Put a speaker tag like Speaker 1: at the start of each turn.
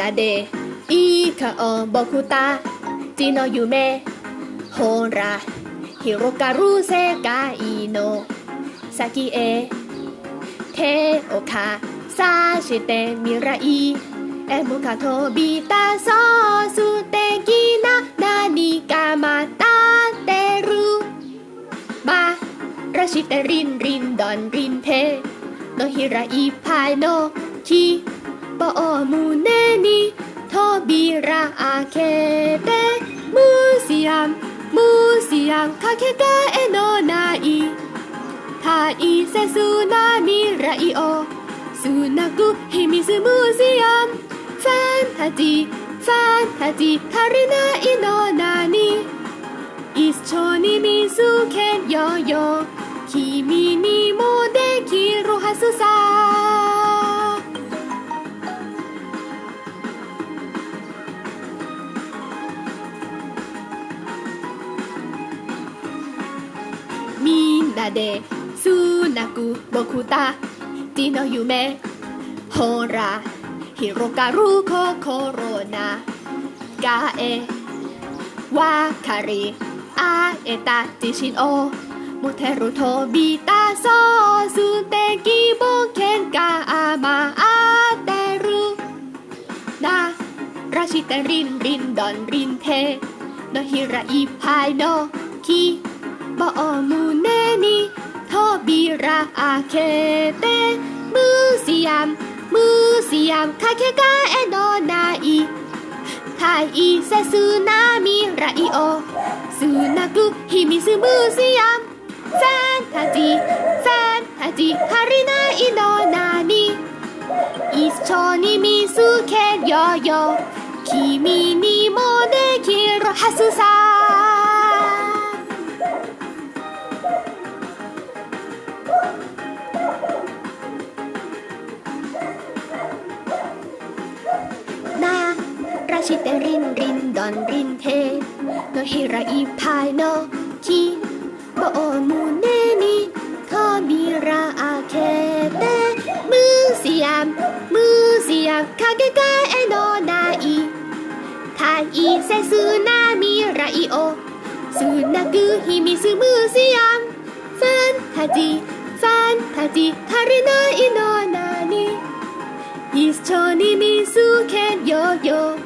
Speaker 1: นาเดอีคาอบอคุตาจีโนยูเมโฮราฮิโรการุเซกาอีโนซากิเอเทโอคาซาชิเตมิราอีเอโมคาโทบิตาโซสุเตกินะนาดิกามาตาเตรุบาราชิเตรินรินดอนรินเทโนฮิราอีพายโนคีปอมูเนนีทอบีราอาเคเตมูซิยังมูซิยังคาเคกาเอโนนาอิทาอีเซซูนามิราอิโอซูนากุฮิมิซึมูซิยัมแฟนตาจีแฟนตาจีทารินาอิโนนานีอิสโชนิมิซูเคนโยโยคิมิたで少なく僕たちの夢ほら広がる心ながえわかりあえた自信を持てる飛び出そう素敵冒険が甘ってるならしてリンリンドンリンテのひらいっぱいの希望胸扉開けてムーシアムムーシアムかけがえのない大切な未来をつなぐ秘密ムーシアムファンタジーファンタジー足りないの何一緒に見つけようよ君にもできるはずさชิเตรินรินดอนรินเทนโนฮิระอิพายโนคีโบโอมูเนนีทอมิราอาเคเตมูสยามมูสยามคาเกกะเอโนนาอิทาอิเซซูนามิระอิโอซูนากุฮิมิซูมูสยามฟันทาจิฟันทาจิทารินอิโนนานิ Is ช o n y me su ken โย yo?